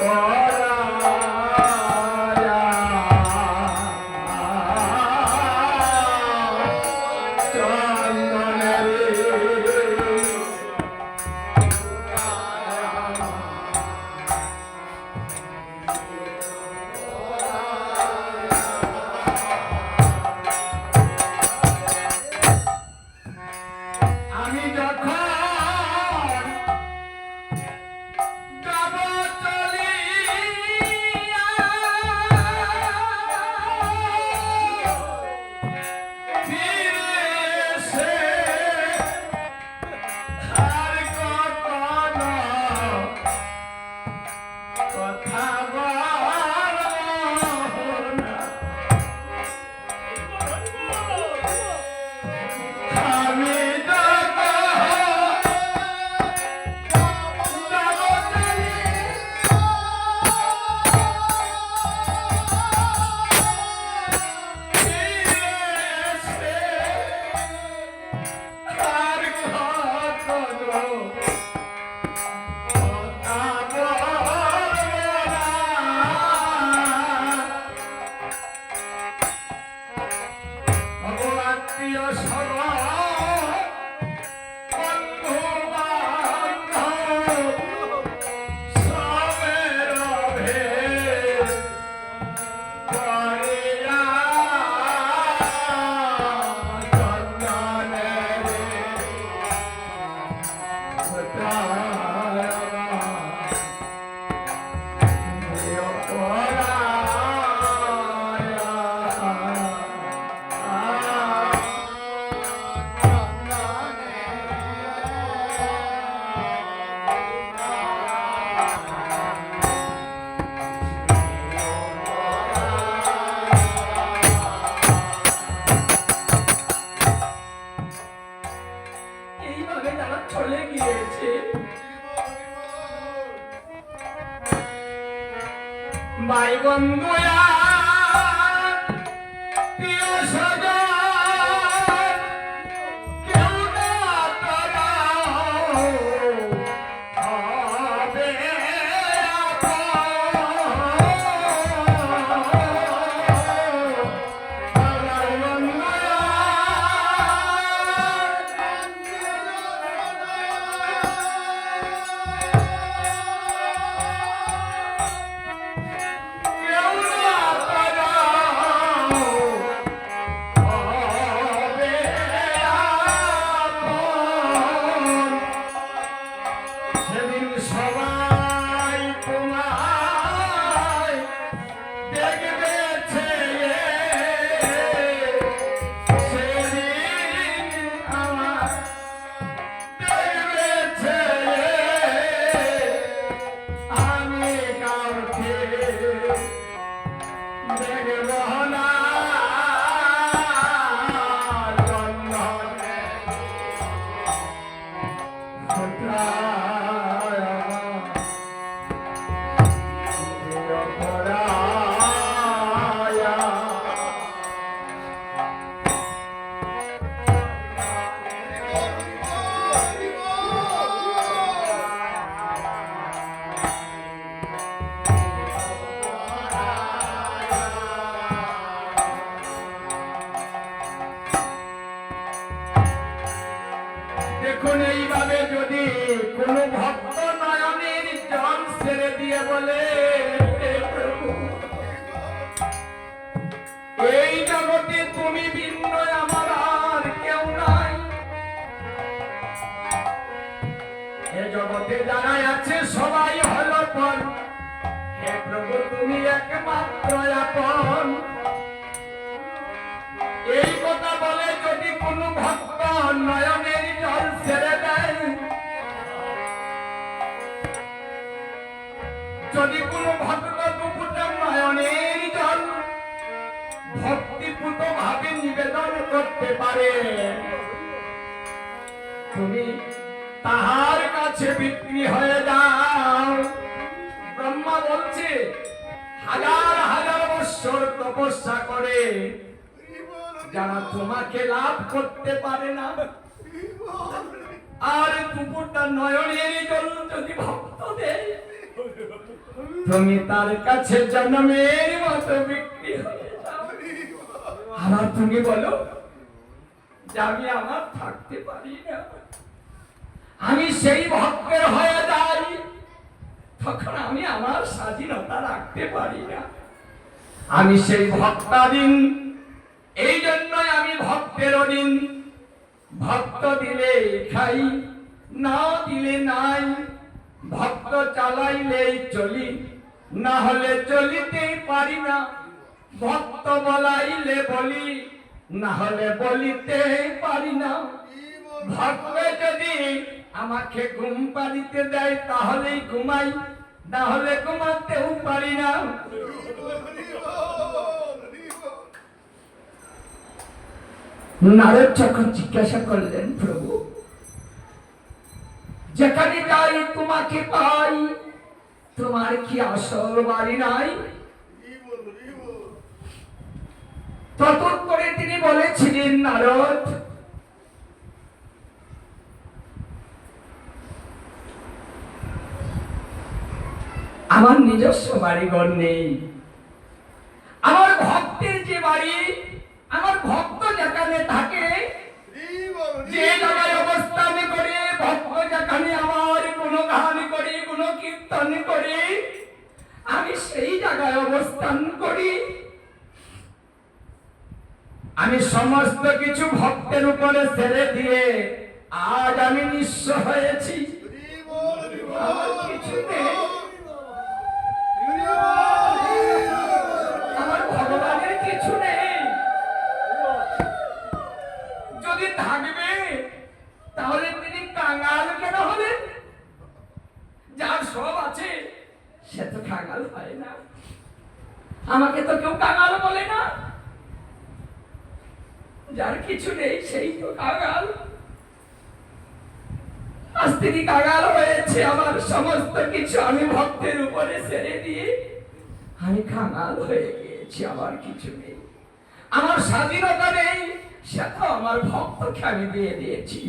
Oh. কথা দেখুন এইভাবে যদি কোন ভক্ত নয়নের ছেড়ে দিয়ে বলে এই জগতে তুমি ভিন্ন, আমার আর কেউ নাই। এ জগতে যারা আছে, সবাই হলো পর। হে প্রভু, তুমি একমাত্র আপন। এই কথা বলে যদি কোন ভক্ত নয়নের যদি কোন ভক্ত ভক্তিপূত ভাবে নিবেদন করতে পারে তুমি তাহার কাছে বিক্রি হয়ে যাও। ব্রহ্মা বলছে হাজার হাজার বৎসর তপস্যা করে, যারা তোমাকে লাভ করতে পারে না আর দুপুরটা নয়নের জল যদি ভক্ত দেয় তুমি তার কাছে জন্মের মতো বিক্রি হয়ে যাও। তুমি বলো, যে আমি আমার থাকতে পারি না। আমি সেই ভক্তের হয়ে যাই, তখন আমি আমার স্বাধীনতা রাখতে পারি না। আমি সেই ভক্তাধীন, এই জন্যই আমি ভক্তের অধীন। ভক্ত দিলে খাই, না দিলে নাই। ভক্ত চালাইলেই চলি, না হলে চলিতেই পারি না। ভক্ত বলাইলে বলি, না হলে বলিতে পারি না। ভক্ত যদি আমাকে ঘুম পাড়িতে দেয়, তাহলেই ঘুমাই, না হলে ঘুমাতেও পারি না। নারদ যখন জিজ্ঞাসা করলেন, প্রভু, যেখানে যাই তোমাকে পাই, তোমার কি আসল বাড়ি নাই? ততক্ষণে তিনি বলেছিলেন, নারদ, আমার নিজস্ব বাড়িঘর নেই। আমার ভক্তের যে বাড়ি আমার ভক্ত যেখানে থাকে যে জায়গায় অবস্থান করে ভক্ত যেখানে আমার কোনো গান করে কোনো কীর্তন করে আমি সেই জায়গায় অবস্থান করি। আমি সমস্ত কিছু ভক্তের উপরে ছেড়ে দিয়ে আজ আমি নিঃস্ব হয়েছি। আমার কিছু নেই তাহলে তিনি কাঙাল কেন হবেন যার সব আছে, সে তো কাঙাল হয় না। আমাকে তো কেউ কাঙাল বলে না। যার কিছু নেই, সেই তো কাঙাল। আজ তিনি কাঙাল হয়েছে, আমার সমস্ত কিছু আমি ভক্তের উপরে ছেড়ে দিয়ে আমি কাঙাল হয়ে গিয়েছি, আমার কিছু নেই। আমার স্বাধীনতা নেই, সে তো আমার ভক্তকে আমি দিয়ে দিয়েছি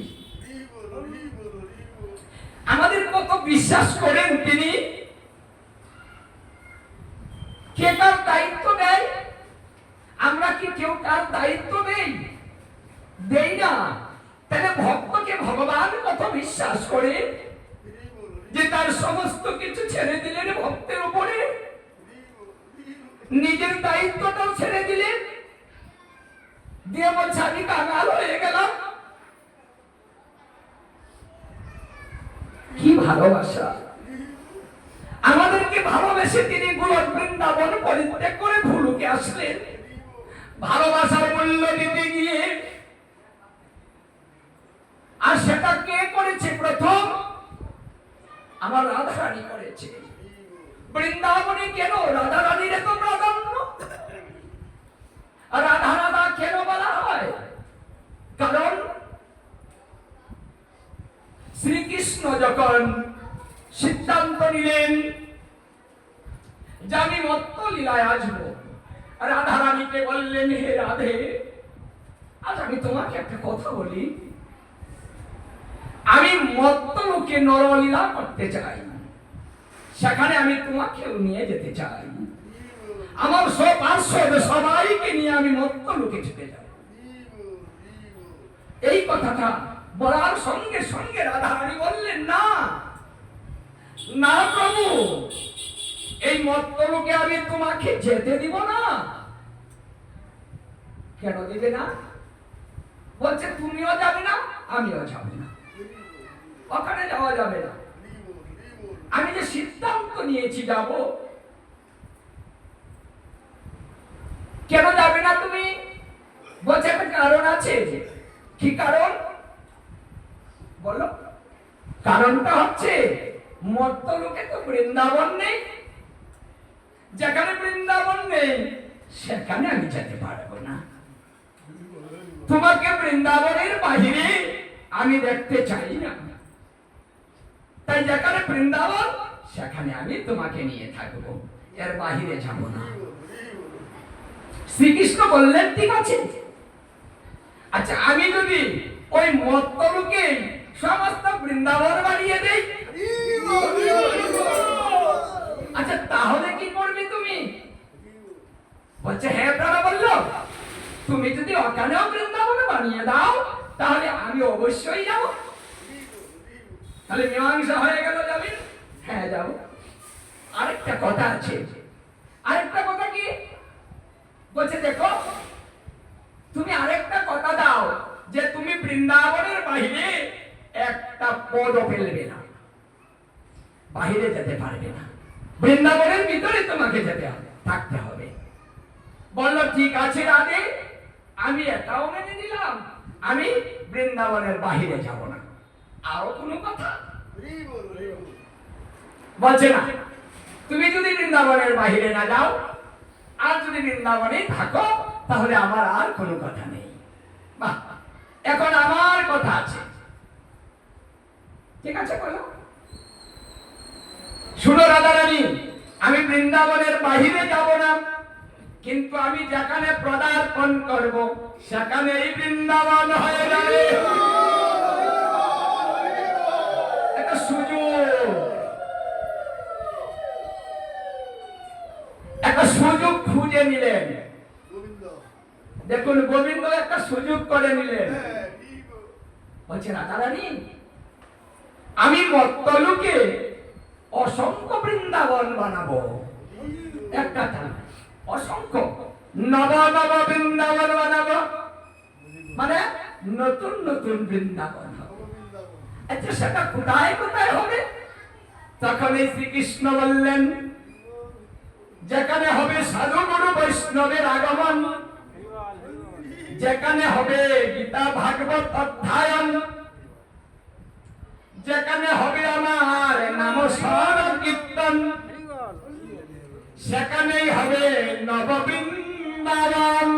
আমাদের কত বিশ্বাস করেন তিনি? কে তার দায়িত্ব দেয়? আমরা কি কেউ তার দায়িত্ব দেই? দেই না। তাহলে ভক্তকে ভগবান কত বিশ্বাস করে? যে তার সমস্ত কিছু ছেড়ে দিলেন ভক্তের উপরে? নিজের দায়িত্বটাও ছেড়ে দিলেন? দিয়ে বলছে, আমি কাঙাল হয়ে গেলাম কি ভালোবাসা। আমাদেরকে ভালোবেসে তিনি গোলক বৃন্দাবন পরিত্যাগ করে ভুলুকে আসলেন। ভালোবাসার মূল্য দিতে গিয়ে আর সেটা কে করেছে প্রথম? আমার রাধারানী করেছে। বৃন্দাবনে কেন রাধা রানীর এত প্রাধান্য? আর রাধা রাধা কেন বলা হয় কারণ শ্রীকৃষ্ণ যখন সিদ্ধান্ত নিলেন যে আমি মত্ত লীলায় আসব রাধা রানীকে বললেন, হে রাধে, আজ আমি তোমাকে একটা কথা বলি। আমি মত্ত লোকে নরলীলা করতে চাই। সেখানে আমি তোমাকেও নিয়ে যেতে চাই। আমার সব পার্শ্বদ সবাইকে নিয়ে আমি মত্ত লোকে ছুটে যাব। এই কথাটা বলার সঙ্গে সঙ্গে রাধারানী বললেন, না না প্রভু, এই মত্ত আমি তোমাকে যেতে দিব না। কেন দিবে না? বলছে, তুমিও যাবে না, আমিও যাব না। ওখানে যাওয়া যাবে না। আমি যে সিদ্ধান্ত নিয়েছি যাব, কেন যাবে না তুমি? বলছে, একটা কারণ আছে কি কারণ? বলো। কারণটা হচ্ছে মত্ত লোকে তো বৃন্দাবন নেই। যেখানে বৃন্দাবন নেই, সেখানে আমি যেতে পারব না। তোমাকে বৃন্দাবনের বাহিরে আমি দেখতে চাই না। তাই যেখানে বৃন্দাবন, সেখানে আমি তোমাকে নিয়ে থাকব। এর বাহিরে যাব না। শ্রীকৃষ্ণ বললেন, ঠিক আছে। আচ্ছা আমি যদি ওই মত্তলুকে সমস্ত বৃন্দাবন বানিয়ে দেই। আচ্ছা তাহলে কি করবে তুমি? বলছে হ্যাঁ তারা বলল, তুমি যদি ওখানেও বৃন্দাবন বানিয়ে দাও, তাহলে আমি অবশ্যই যাব। তাহলে মীমাংসা হয়ে গেল যাবেন হ্যাঁ যাব। আরেকটা কথা আছে। আরেকটা কথা কি? বলছে, দেখো, তুমি আরেকটা কথা দাও, যে তুমি বৃন্দাবনের বাইরে একটা পদও ফেলবে না। বাইরে যেতে পারবে না। বৃন্দাবনের ভিতরে তোমাকে যেতে হবে, থাকতে হবে। বলল, ঠিক আছে রাধে, আমি এটাও মেনে নিলাম। আমি বৃন্দাবনের বাহিরে যাব না। আরও কোনো কথা? বলছে, না, তুমি যদি বৃন্দাবনের বাহিরে না যাও, আর যদি বৃন্দাবনে থাকো, তাহলে আমার আর কোনো কথা নেই। এখন আমার কথা আছে। ঠিক আছে বলো? শুনো রাধারানী আমি বৃন্দাবনের বাহিরে যাব না কিন্তু আমি যেখানে পদার্পণ করব সেখানেই বৃন্দাবন হয়ে যাবে। একটা সুযোগ। একটা সুযোগ খুঁজে নিলেন। দেখুন গোবিন্দ একটা সুযোগ করে নিলেন। বলছে রাধারানী আমি মত্তলুকে অসংখ্য বৃন্দাবন বানাবো। তা না, অসংখ্য। নব নব বৃন্দাবন বানাবো। মানে নতুন নতুন বৃন্দাবন। আচ্ছা সেটা কোথায় কোথায় হবে? তখন এই শ্রীকৃষ্ণ বললেন যেখানে হবে সাধু গুরু বৈষ্ণবের আগমন যেখানে হবে গীতা ভাগবত অধ্যায়ন যেখানে হবে আমার নাম কীর্তন সেখানেই হবে নববৃন্দাবন।